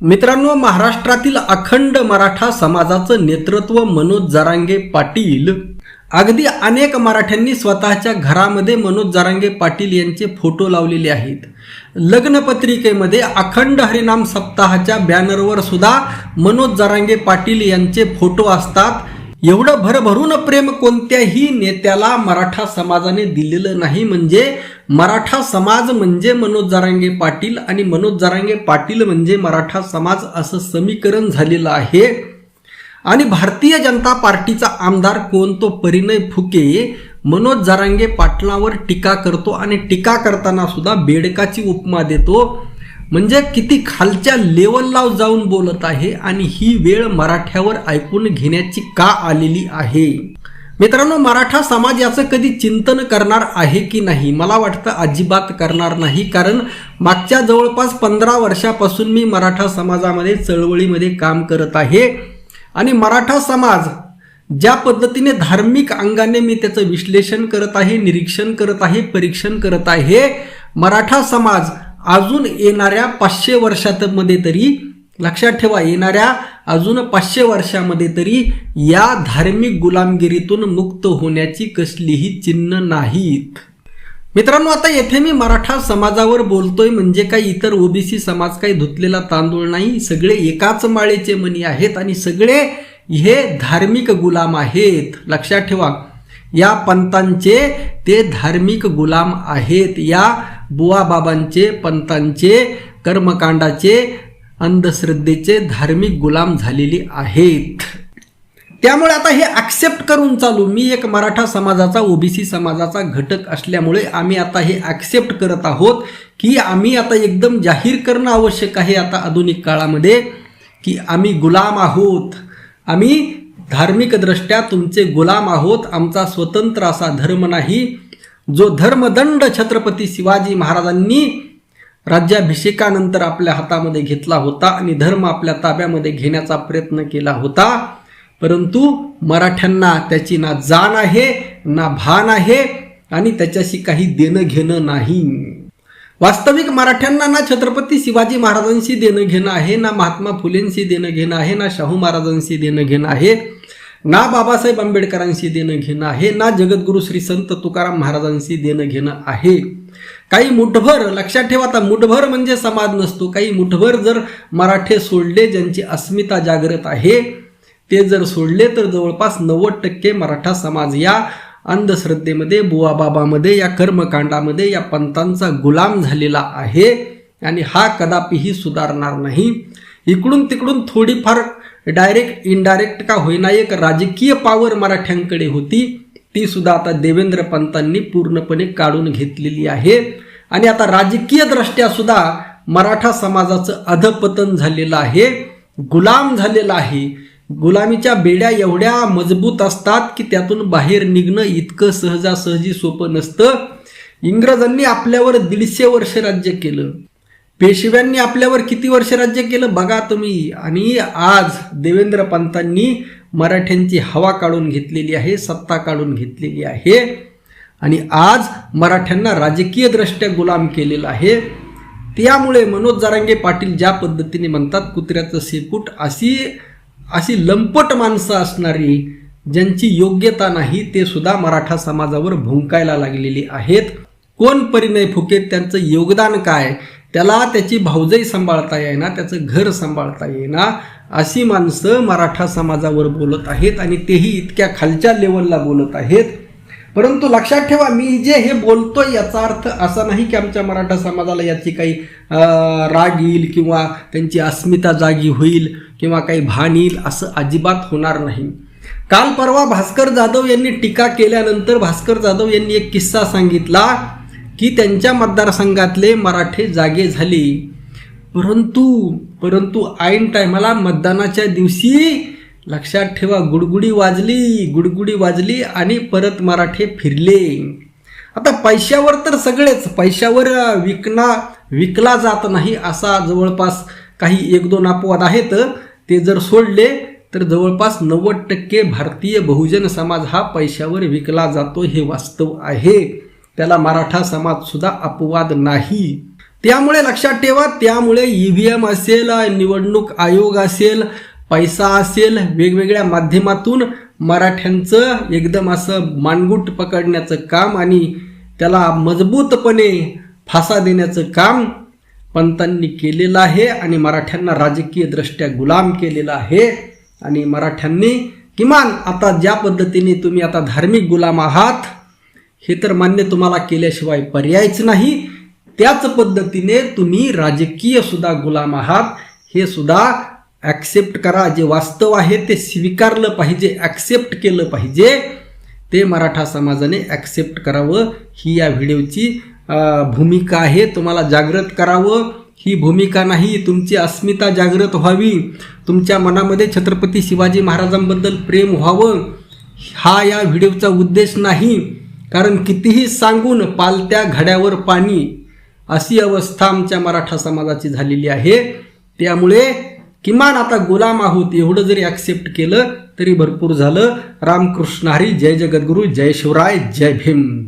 मित्रांनो महाराष्ट्रातील अखंड मराठा समाजाचं नेतृत्व मनोज जरांगे पाटील. अगदी अनेक मराठ्यांनी स्वतःच्या घरामध्ये मनोज जरांगे पाटील यांचे फोटो लावलेले आहेत. लग्नपत्रिकेमध्ये अखंड हरिनाम सप्ताहाच्या बॅनरवर सुद्धा मनोज जरांगे पाटील यांचे फोटो असतात. एवढं भरभरून प्रेम कोणत्याही नेत्याला मराठा समाजाने दिलेलं नाही. म्हणजे मराठा समाज म्हणजे मनोज जारांगे पाटील आणि मनोज जारांगे पाटील म्हणजे मराठा समाज असं समीकरण झालेलं आहे. आणि भारतीय जनता पार्टीचा आमदार कोण? तो परिणय फुके. मनोज जारांगे पाटलावर टीका करतो आणि टीका करताना सुद्धा बेडकाची उपमा देतो. म्हणजे किती खालच्या लेवलला जाऊन बोलत आहे आणि ही वेळ मराठ्यावर ऐकून घेण्याची का आलेली आहे? मित्रांनो मराठा समाज याचं कधी चिंतन करणार आहे की नाही? मला वाटतं अजिबात करणार नाही कारण मागच्या जवळपास पंधरा वर्षापासून मी मराठा समाजामध्ये चळवळीमध्ये काम करत आहे. आणि मराठा समाज ज्या पद्धतीने धार्मिक अंगाने मी त्याचं विश्लेषण करत आहे निरीक्षण करत आहे परीक्षण करत आहे मराठा समाज अजून येणाऱ्या पाचशे वर्षातमध्ये तरी लक्षात ठेवा येणाऱ्या अजून पाचशे वर्षामध्ये तरी या धार्मिक गुलामगिरीतून मुक्त होण्याची कसलीही चिन्ह नाहीत. मित्रांनो आता येथे मी मराठा समाजावर बोलतोय म्हणजे काही इतर ओबीसी समाज काही धुतलेला तांदूळ नाही सगळे एकाच माळेचे मनी आहेत आणि सगळे हे धार्मिक गुलाम आहेत. लक्षात ठेवा या पंतांचे ते धार्मिक गुलाम आहेत. या बुवा बाबांचे पंतांचे कर्मकांडाचे अंधश्रद्धेचे धार्मिक गुलाम झालेले आहेत. त्यामुळे आता हे ॲक्सेप्ट करून चालू. मी एक मराठा समाजाचा ओबीसी समाजाचा घटक असल्यामुळे आम्ही आता हे ॲक्सेप्ट करत आहोत की आम्ही आता एकदम जाहीर करणं आवश्यक आहे आता आधुनिक काळामध्ये की आम्ही गुलाम आहोत. आम्ही धार्मिकदृष्ट्या तुमचे गुलाम आहोत. आमचा स्वतंत्र असा धर्म नाही. जो धर्मदंड छत्रपती शिवाजी महाराजांनी राज्याभिषेकानंतर आपल्या हातामध्ये घेतला होता आणि धर्म आपल्या ताब्यामध्ये घेण्याचा प्रयत्न केला होता परंतु मराठ्यांना त्याची ना जाण आहे ना भान आहे आणि त्याच्याशी काही देणं घेणं नाही. वास्तविक मराठ्यांना ना छत्रपती शिवाजी महाराजांशी देणं घेणं आहे ना महात्मा फुलेंशी देणं घेणं आहे ना शाहू महाराजांशी देणं घेणं आहे. ना बाबासाहेब आंबेडकरांशी देणं घेणं आहे ना जगद्गुरु श्री संत तुकाराम महाराजांशी देणं घेणं आहे. काही मुठभर लक्षात ठेवा आता मुठभर म्हणजे समाज नसतो. काही मुठभर जर मराठे सोडले ज्यांची अस्मिता जागृत आहे ते जर सोडले तर जवळपास नव्वद टक्के मराठा समाज या अंधश्रद्धेमध्ये बुवाबाबामध्ये या कर्मकांडामध्ये या पंतांचा गुलाम झालेला आहे आणि हा कदापिही सुधारणार नाही. इकडून तिकडून थोडीफार डायरेक्ट इनडायरेक्ट का होईना एक राजकीय पावर मराठ्यांकडे होती. ती सुद्धा आता देवेंद्र पंतांनी पूर्णपणे काढून घेतलेली आहे. आणि आता राजकीय दृष्ट्या सुद्धा मराठा समाजाचं अधपतन झालेलं आहे. गुलाम झालेलं आहे. गुलामीच्या बेड्या एवढ्या मजबूत असतात की त्यातून बाहेर निघणं इतकं सहजासहजी सोपं नसतं. इंग्रजांनी आपल्यावर दीडशे वर्ष राज्य केलं. पेशव्यांनी आपल्यावर किती वर्ष राज्य केलं बघा तुम्ही. आणि आज देवेंद्र पंतांनी मराठ्यांची हवा काढून घेतलेली आहे सत्ता काढून घेतलेली आहे. आणि आज मराठ्यांना राजकीयदृष्ट्या गुलाम केलेलं आहे. त्यामुळे मनोज जारांगे पाटील ज्या पद्धतीने म्हणतात कुत्र्याचं शेपूट अशी अशी लंपट माणसं असणारी ज्यांची योग्यता नाही ते सुद्धा मराठा समाजावर भुंकायला लागलेली आहेत. कोण परिणय फुके त्यांचं योगदान काय? त्याला त्याची भावजई सांभाळता येईना त्याचं घर सांभाळता येईना अशी माणसं मराठा समाजावर बोलत आहेत आणि तेही इतक्या खालच्या लेवलला बोलत आहेत. परंतु लक्षात ठेवा मी जे हे बोलतोय याचा अर्थ असा नाही की आमच्या मराठा समाजाला याची काही राग येईल किंवा त्यांची अस्मिता जागी होईल किंवा काही भान येईल असं अजिबात होणार नाही. काल परवा भास्कर जाधव यांनी टीका केल्यानंतर भास्कर जाधव यांनी एक किस्सा सांगितला. की त्यांच्या मतदारसंघातले मराठे जागे झाले. परंतु परंतु ऐन टायमाला मतदानाच्या दिवशी लक्षात ठेवा गुडगुडी वाजली गुडगुडी वाजली आणि परत मराठे फिरले. आता पैशावर तर सगळेच पैशावर विकना विकला जात नाही असा जवळपास काही एक दोन अपवाद आहेत. ते जर सोडले तर जवळपास नव्वद टक्के भारतीय बहुजन समाज हा पैशावर विकला जातो हे वास्तव आहे. त्याला मराठा समाज सुद्धा अपवाद नाही. त्यामुळे लक्षात ठेवा त्यामुळे ईव्हीएम असेल निवडणूक आयोग असेल पैसा असेल वेगवेगळ्या माध्यमातून मराठ्यांचं एकदम असं मानगुट पकडण्याचं काम आणि त्याला मजबूतपणे फासा देण्याचं काम पंतांनी केलेलं आहे आणि मराठ्यांना राजकीयदृष्ट्या गुलाम केलेला आहे. आणि मराठ्यांनी किमान आता ज्या पद्धतीने तुम्ही आता धार्मिक गुलाम आहात हे तर मान्य तुम्हाला केल्याशिवाय पर्यायच नाही. त्याच पद्धतीने तुम्ही राजकीय सुद्धा गुलाम आहात. हे सुद्धा ॲक्सेप्ट करा. जे वास्तव आहे ते स्वीकारलं पाहिजे ॲक्सेप्ट केलं पाहिजे. ते मराठा समाजाने ॲक्सेप्ट करावं. ही या व्हिडिओची भूमिका आहे. तुम्हाला जागृत करावं. ही भूमिका नाही. तुमची अस्मिता जागृत व्हावी. तुमच्या मनामध्ये छत्रपती शिवाजी महाराजांबद्दल प्रेम व्हावं. हा या व्हिडिओचा उद्देश नाही. कारण कितीही सांगून पालत्या घड्यावर पाणी अशी अवस्था आमच्या मराठा समाजाची झालेली आहे. त्यामुळे किमान आता गुलाम आहोत एवढं जरी ॲक्सेप्ट केलं तरी भरपूर झालं. रामकृष्ण हरी जय जगद्गुरू जय शिवराय जय भीम.